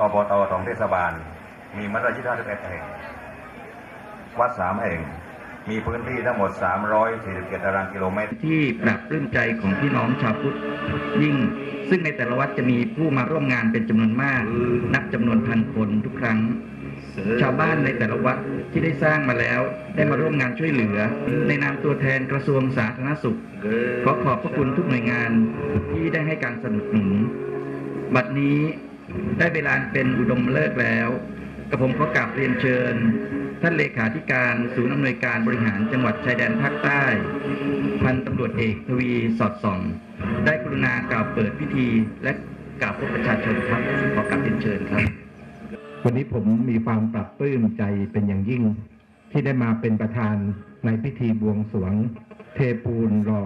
อบตของเทศบาล มีมัตยิด51แห่ง วัดสามแห่ง มีพื้นที่ทั้งหมด 347ตารางกิโลเมตร ที่ปรับปลื้มใจของพี่น้องชาวพุทธยิ่ง ซึ่งในแต่ละวัดจะมีผู้มาร่วมงานเป็นจำนวนมาก นับจำนวนพันคนทุกครั้งชาวบ้านในแต่ละวัดที่ได้สร้างมาแล้วได้มาร่วมงานช่วยเหลือ ในนามตัวแทนกระทรวงสาธารณสุขขอขอบพระคุณทุกหน่วยงานที่ได้ให้การสนับสนุน บัดนี้ ได้เวลาเป็นอุดมฤกษ์แล้วกระผมขอกราบเรียนเชิญ ท่านเลขาธิการศูนย์อำนวยการบริหารจังหวัดชายแดนภาคใต้ พันตำรวจเอกทวีสอดส่อง ได้กรุณากล่าวเปิดพิธีและกล่าวพบประชาชนครับขอกราบเรียนเชิญครับ วันนี้ผมมีความปรับปลื้มใจเป็นอย่างยิ่ง ที่ได้มาเป็นประธานในพิธีบวงสรวง เทปูนรอ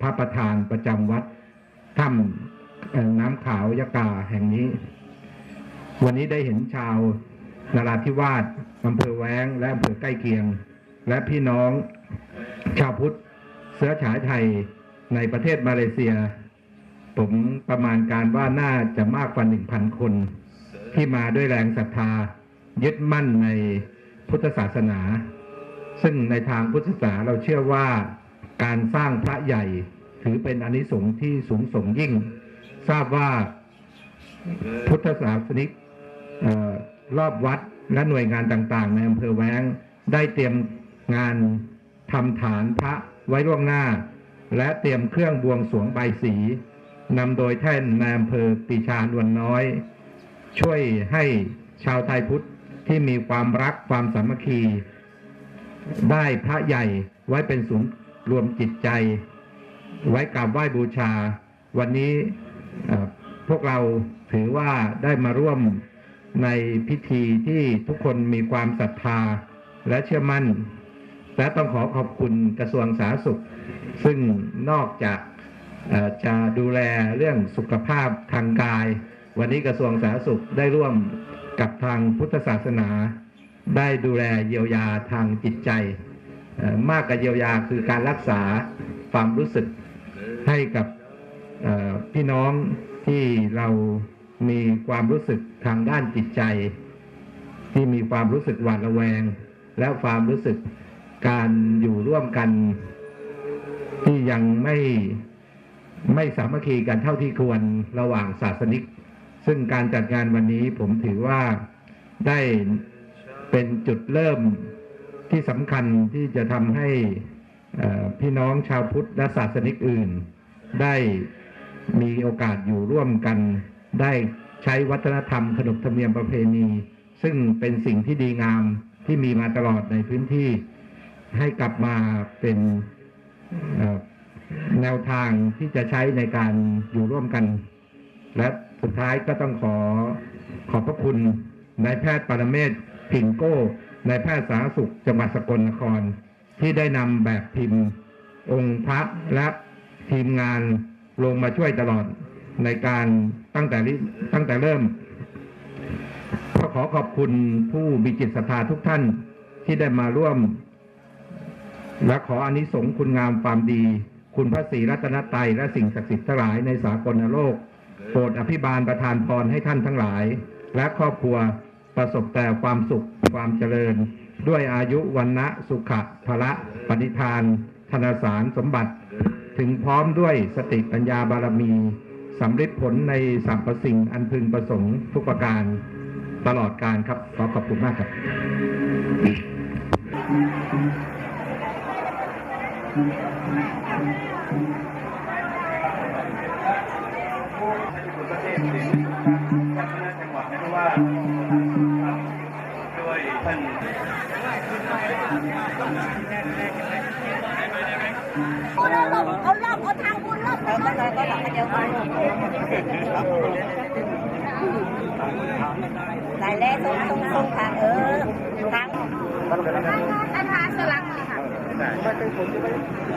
พระประธานประจำวัดถ้ำน้ำขาวยกาแห่งนี้ วันนี้ได้เห็นชาวนาราธิวาสอำเภอแว้ง และอำเภอใกล้เคียง และพี่น้องชาวพุทธเสื้อฉายไทยในประเทศมาเลเซีย ผมประมาณการว่าน่าจะมากกว่าหนึ่งพันคน ที่มาด้วยแรงศรัทธา ยึดมั่นในพุทธศาสนา ซึ่งในทางพุทธศาสนาเราเชื่อว่าการสร้างพระใหญ่ถือเป็นอนิสงส์ที่สูงส่งยิ่ง ทราบว่าพุทธศาสนิก รอบวัดและหน่วยงานต่างๆ ในอำเภอแว้งได้เตรียมงานทำฐานพระไว้ล่วงหน้า และเตรียมเครื่องบวงสรวงใบสีนำโดยท่านนายอำเภอปีชานวลน้อย ช่วยให้ชาวไทยพุทธที่มีความรักความสามัคคี ได้พระใหญ่ไว้เป็นศูนย์รวมจิตใจ ไว้กราบไหว้บูชา วันนี้พวกเราถือว่าได้มาร่วม ในพิธีที่ทุกคนมีความศรัทธาและเชื่อมั่น และต้องขอขอบคุณกระทรวงสาธารณสุข ซึ่งนอกจากจะดูแลเรื่องสุขภาพทางกาย วันนี้กระทรวงสาธารณสุขได้ร่วมกับทางพุทธศาสนา ได้ดูแลเยียวยาทางจิตใจ มากกว่าเยียวยาคือการรักษาความรู้สึกให้กับพี่น้องที่เรา มีความรู้สึกทางด้านจิตใจ ที่มีความรู้สึกหวาดระแวง และความรู้สึกการอยู่ร่วมกัน ที่ยังไม่ไม่สามัคคีกันเท่าที่ควรระหว่างศาสนิก ซึ่งการจัดงานวันนี้ผมถือว่าได้เป็นจุดเริ่มที่สำคัญที่จะทำให้พี่น้องชาวพุทธและศาสนิกอื่น ได้มีโอกาสอยู่ร่วมกัน ได้ใช้วัฒนธรรมขนบธรรมเนียมประเพณี ซึ่งเป็นสิ่งที่ดีงามที่มีมาตลอดในพื้นที่ ให้กลับมาเป็นแนวทางที่จะใช้ในการอยู่ร่วมกัน และสุดท้ายก็ต้องขอขอบพระคุณนายแพทย์ปรเมศผิงโก้นายแพทย์สาธารณสุขจังหวัดสกลนคร ที่ได้นำแบบพิมพ์ องค์พระและทีมงานลงมาช่วยตลอด ในการตั้งแต่ตั้งแต่เริ่มก็ขอขอบคุณผู้มีจิตศรัทธาทุกท่านที่ได้มาร่วม และขออานิสงส์คุณงามความดี คุณพระศรีรัตนตรัยและสิ่งศักดิ์สิทธิ์ทั้งหลายในสากลโลก โปรดอภิบาลประทานพรให้ท่านทั้งหลาย และครอบครัวประสบแต่ความสุขความเจริญ ด้วยอายุวันนะสุขะพละปณิธาน ธนสารสมบัติ ถึงพร้อมด้วยสติปัญญาบารมี สำเร็จผลในสรรพสิ่งอันพึงประสงค์ทุกประการตลอดการครับ ขอขอบคุณมากครับเอารอบ เอารอกเอาทางบุญรอกไปก็เลยก็หลังเดียวกันหลายแล้วตรงตรงตรงทางเออทางทางสลักค่ะ